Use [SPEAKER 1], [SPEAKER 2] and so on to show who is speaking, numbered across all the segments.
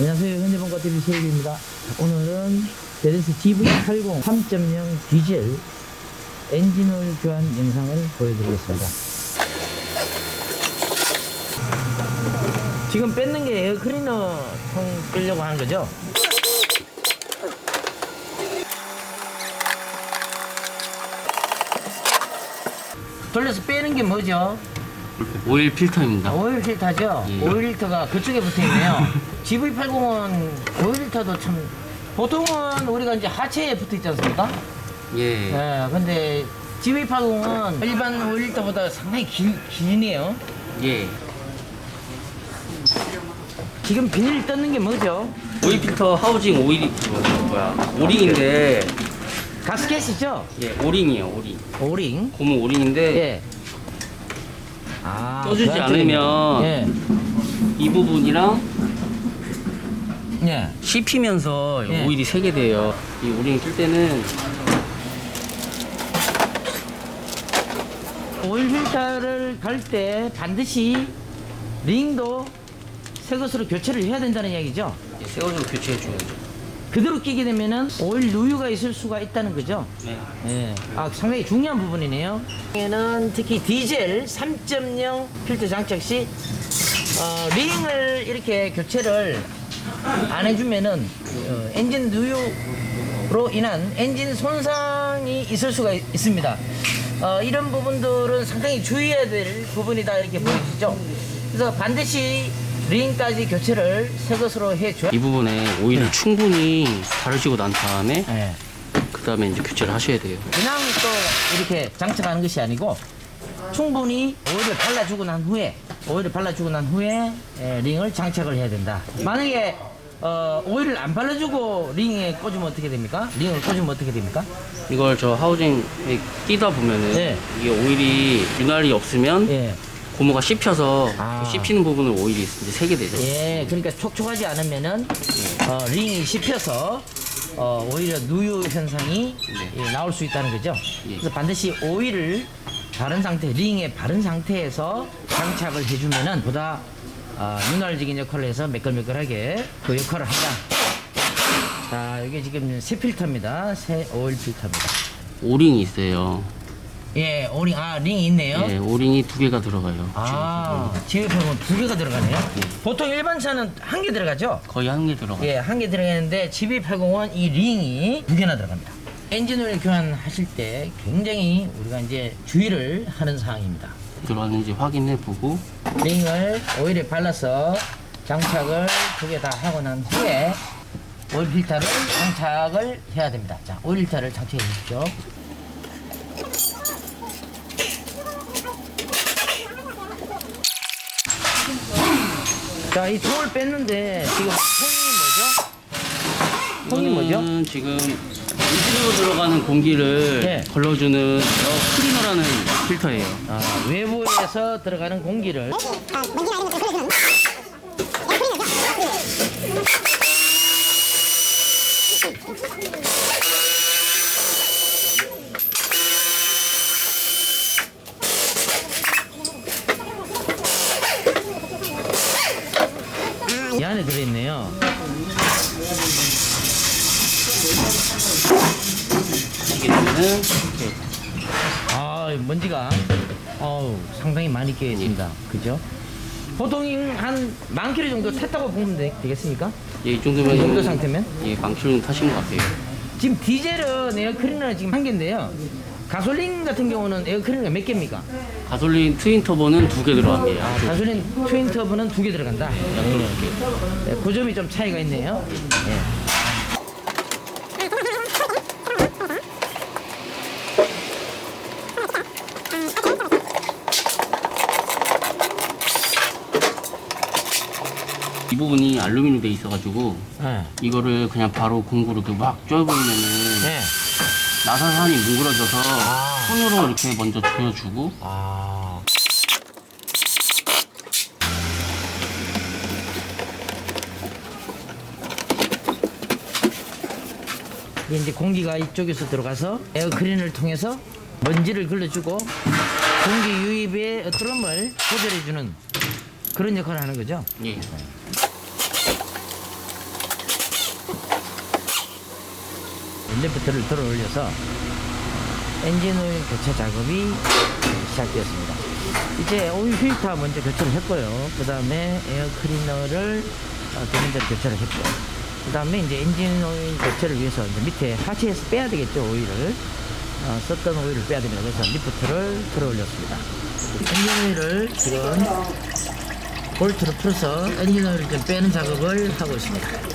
[SPEAKER 1] 안녕하세요. 현대본가TV 세일입니다. 오늘은 베레스 GV80 3.0 디젤 엔진오일 교환 영상을 보여드리겠습니다. 지금 뺏는 게 에어클리너 통 끌려고 하는 거죠? 돌려서 빼는 게 뭐죠?
[SPEAKER 2] 오일 필터입니다.
[SPEAKER 1] 오일 필터죠?
[SPEAKER 2] 예.
[SPEAKER 1] 오일 필터가 그쪽에 붙어 있네요. GV80은 오일 필터도 참 보통은 우리가 이제 하체에 붙어 있지 않습니까?
[SPEAKER 2] 예.
[SPEAKER 1] 예, 근데 GV80은 일반 오일 필터보다 상당히 길, 기네요.
[SPEAKER 2] 예.
[SPEAKER 1] 지금 비닐 뜯는 게 뭐죠?
[SPEAKER 2] 오일 필터 하우징 오일이 어, 뭐야? 오링인데
[SPEAKER 1] 가스켓이죠?
[SPEAKER 2] 예, 오링이에요, 오링.
[SPEAKER 1] 오링.
[SPEAKER 2] 고무 오링인데
[SPEAKER 1] 예. 아,
[SPEAKER 2] 떠주지 않으면
[SPEAKER 1] 예.
[SPEAKER 2] 이 부분이랑
[SPEAKER 1] 예.
[SPEAKER 2] 씹히면서
[SPEAKER 1] 예.
[SPEAKER 2] 오일이 새게 돼요. 이 오링 쓸 때는
[SPEAKER 1] 오일 필터를 갈때 반드시 링도 새 것으로 교체를 해야 된다는 이야기죠?
[SPEAKER 2] 새 것으로 교체해 주는 거죠.
[SPEAKER 1] 그대로 끼게 되면은 오일 누유가 있을 수가 있다는 거죠.
[SPEAKER 2] 네.
[SPEAKER 1] 예. 아, 상당히 중요한 부분이네요. 에는 특히 디젤 3.0 필터 장착 시 어, 링을 이렇게 교체를 안 해주면은 어, 엔진 누유로 인한 엔진 손상이 있을 수가 있- 있습니다. 어, 이런 부분들은 상당히 주의해야 될 부분이다 이렇게 보여지죠. 그래서 반드시 링까지 교체를 새 것으로 해줘.
[SPEAKER 2] 이 부분에 오일을 충분히 바르시고 난 다음에
[SPEAKER 1] 예.
[SPEAKER 2] 그 다음에 이제 교체를 하셔야 돼요.
[SPEAKER 1] 그냥 또 이렇게 장착하는 것이 아니고 충분히 오일을 발라주고 난 후에 오일을 발라주고 난 후에 에, 링을 장착을 해야 된다. 만약에 어, 오일을 안 발라주고 링에 꽂으면 어떻게 됩니까? 링을 꽂으면 어떻게 됩니까?
[SPEAKER 2] 이걸 저 하우징에 끼다 보면은
[SPEAKER 1] 네.
[SPEAKER 2] 이게 오일이 윤활이 없으면
[SPEAKER 1] 예,
[SPEAKER 2] 고무가 씹혀서
[SPEAKER 1] 아.
[SPEAKER 2] 그 씹히는 부분을 오일이 이제 새게 되죠.
[SPEAKER 1] 예, 그러니까 촉촉하지 않으면은 어, 링이 씹혀서 어, 오히려 누유 현상이
[SPEAKER 2] 네.
[SPEAKER 1] 예, 나올 수 있다는 거죠.
[SPEAKER 2] 예.
[SPEAKER 1] 그래서 반드시 오일을 바른 상태, 링에 바른 상태에서 장착을 해주면은 보다 어, 윤활적인 역할을 해서 매끌매끌하게 그 역할을 한다. 자, 이게 지금 새 필터입니다. 새 오일 필터입니다.
[SPEAKER 2] 오링이 있어요.
[SPEAKER 1] 예, 오링, 아, 링이 있네요.
[SPEAKER 2] 예, 오링이 두 개가 들어가요.
[SPEAKER 1] 아, 지휘품은 두 개가 들어가네요. 보통 일반 차는 한 개 들어가죠?
[SPEAKER 2] 거의 한 개 들어가요.
[SPEAKER 1] 예, 한 개 들어가는데 GV80은 이 링이 두 개나 들어갑니다. 엔진 오일 교환하실 때 굉장히 우리가 이제 주의를 하는 사항입니다.
[SPEAKER 2] 들어가는지 확인해 보고
[SPEAKER 1] 링을 오일에 발라서 장착을 두 개 다 하고 난 후에 오일 필터를 장착을 해야 됩니다. 자, 오일 필터를 장착해 주십시오. 자, 이 통을 뺐는데 지금 통이 뭐죠? 통이 뭐죠?
[SPEAKER 2] 이거는 지금 인지로 들어가는 공기를
[SPEAKER 1] 예.
[SPEAKER 2] 걸러주는 어, 클리너라는 필터예요.
[SPEAKER 1] 아, 외부에서 들어가는 공기를 이 안에 들어있네요.
[SPEAKER 2] 이게 되면은 이렇게
[SPEAKER 1] 아, 먼지가 어우, 상당히 많이 끼어 있습니다. 그죠? 보통 한만 킬로 정도 탔다고 보면 되, 되겠습니까?
[SPEAKER 2] 예,
[SPEAKER 1] 이이
[SPEAKER 2] 정도면
[SPEAKER 1] 정도 상태면?
[SPEAKER 2] 예, 망치로는 타신 것 같아요.
[SPEAKER 1] 지금 디젤은 에어클리너는 지금 한 개인데요. 가솔린 같은 경우는 에어클리너가 몇 개입니까?
[SPEAKER 2] 가솔린 트윈 터보는 두 개 들어갑니다.
[SPEAKER 1] 아, 가솔린 트윈 터보는 두 개 들어간다. 네, 그 점이 좀 차이가 있네요. 예.
[SPEAKER 2] 부분이 알루미늄 돼 있어가지고
[SPEAKER 1] 네.
[SPEAKER 2] 이거를 그냥 바로 공구로 이렇게 막 쪼여버리면은
[SPEAKER 1] 네.
[SPEAKER 2] 나사산이 뭉그러져서
[SPEAKER 1] 아.
[SPEAKER 2] 손으로 이렇게 먼저 조여주고
[SPEAKER 1] 아. 이게 이제 공기가 이쪽에서 들어가서 에어클린을 통해서 먼지를 걸러주고 공기 유입의 트럼을 조절해주는 그런 역할을 하는 거죠.
[SPEAKER 2] 예.
[SPEAKER 1] 리프트를 들어 올려서 엔진 오일 교체 작업이 시작되었습니다. 이제 오일 필터 먼저 교체를 했고요. 그 다음에 에어 클리너를 어, 두 번째 교체를 했고, 그 다음에 이제 엔진 오일 교체를 위해서 이제 밑에 하체에서 빼야 되겠죠, 오일을. 어, 썼던 오일을 빼야 됩니다. 그래서 리프트를 들어 올렸습니다. 엔진 오일을 지금 볼트를 풀어서 엔진 오일을 좀 빼는 작업을 하고 있습니다.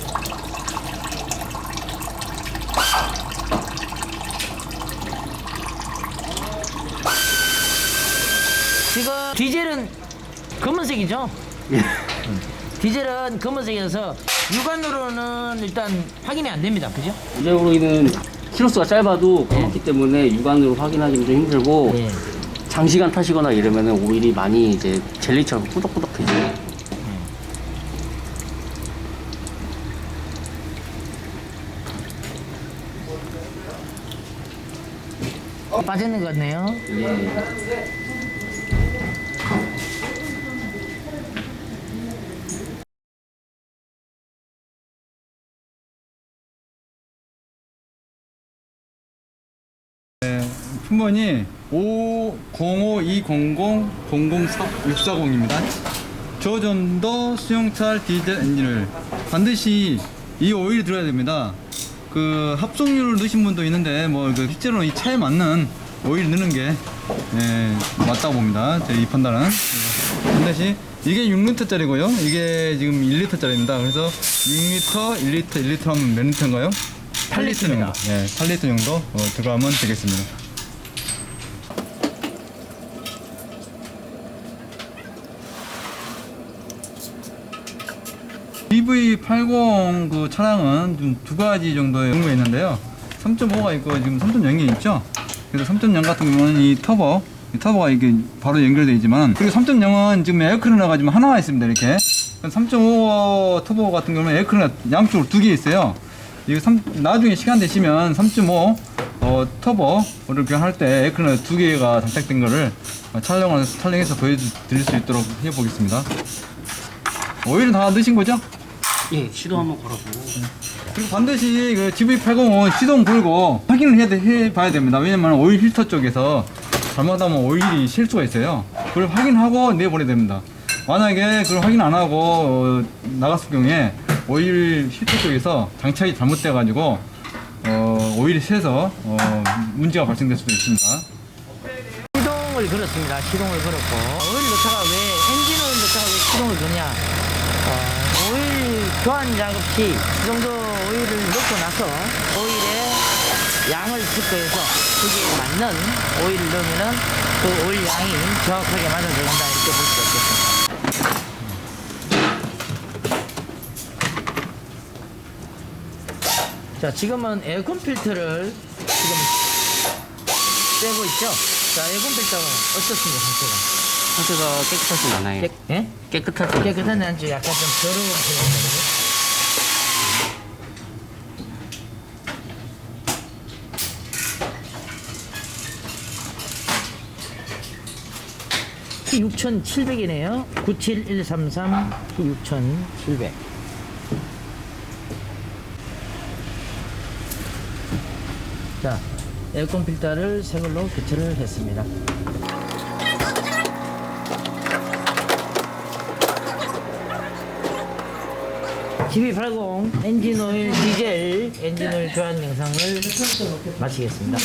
[SPEAKER 1] 지금 디젤은 검은색이죠? 음. 디젤은 검은색이어서 육안으로는 일단 확인이 안 됩니다. 그죠?
[SPEAKER 2] 우리는 키로수가 짧아도 그렇기 때문에 육안으로 확인하기는 좀 힘들고
[SPEAKER 1] 네.
[SPEAKER 2] 장시간 타시거나 이러면 오일이 많이 이제 젤리처럼 꾸덕꾸덕해져요.
[SPEAKER 1] 빠지는 것 같네요.
[SPEAKER 2] 예.
[SPEAKER 3] 품번이 505-200-004-640입니다. 저전도 수용찰 디젤 엔진을 반드시 이 오일이 들어야 됩니다. 그 합성유를 넣으신 분도 있는데 뭐그 실제로 이 차에 맞는 오일 넣는 게 예, 맞다고 봅니다. 제 이 판단은 반드시 이게 6리터짜리고요. 이게 지금 1리터짜리입니다. 그래서 6리터, 1리터, 1리터 하면 몇 리터인가요? 8리터 정도. 예, 8리터 정도 어, 들어가면 되겠습니다. EV80 그 차량은 좀 두 가지 정도의 종류가 있는데요. 3.5가 있고 지금 3.0이 있죠. 그래서 3.0 같은 경우는 이 터보, 이 터보가 이게 바로 연결되어 있지만 그리고 3.0은 지금 에어클리너가 지금 하나가 있습니다. 이렇게. 3.5 터보 같은 경우는 에어클리너 양쪽으로 두 개 있어요. 이거 3, 나중에 시간 되시면 3.5 어, 터보를 교환할 때 에어클리너 두 개가 장착된 거를 어, 촬영을 촬영해서 보여드릴 수 있도록 해보겠습니다. 오일은 다 넣으신 거죠?
[SPEAKER 2] 예, 시도 한번 걸어보고.
[SPEAKER 3] 그리고 반드시 그 GV80은 시동 걸고 확인을 해야 돼, 해봐야 됩니다. 왜냐면 오일 필터 쪽에서 잘못하면 오일이 실 수가 있어요. 그걸 확인하고 내보내야 됩니다. 만약에 그걸 확인 안 하고 어, 나갔을 경우에 오일 필터 쪽에서 장착이 잘못돼가지고 어, 오일이 새서 어, 문제가 발생될 수도 있습니다.
[SPEAKER 1] 시동을 걸었습니다. 시동을 걸었고 오일 넣다가 왜 엔진 오일 넣다가 왜 시동을 거냐? 어, 오일 교환 작업 시 이 정도 오일을 넣고 나서 오일의 양을 체크해서 거기에 맞는 오일을 넣으면은 그 오일 양이 정확하게 맞아 들어간다 이렇게 볼 수 있겠습니다. 자 지금은 에어컨 필터를 지금 떼고 있죠. 자 에어컨 필터가 어떻습니까 상태가?
[SPEAKER 2] 상태가 깨끗하진 않아요.
[SPEAKER 1] 깨, 예?
[SPEAKER 2] 깨끗하진
[SPEAKER 1] 깨끗한 데는 약간 좀 더러운. 그죠? 6,700이네요. 97133 6,700. 자, 에어컨 필터를 새 걸로 교체를 했습니다. GB80 엔진 오일 디젤 엔진 오일 교환 영상을 마치겠습니다.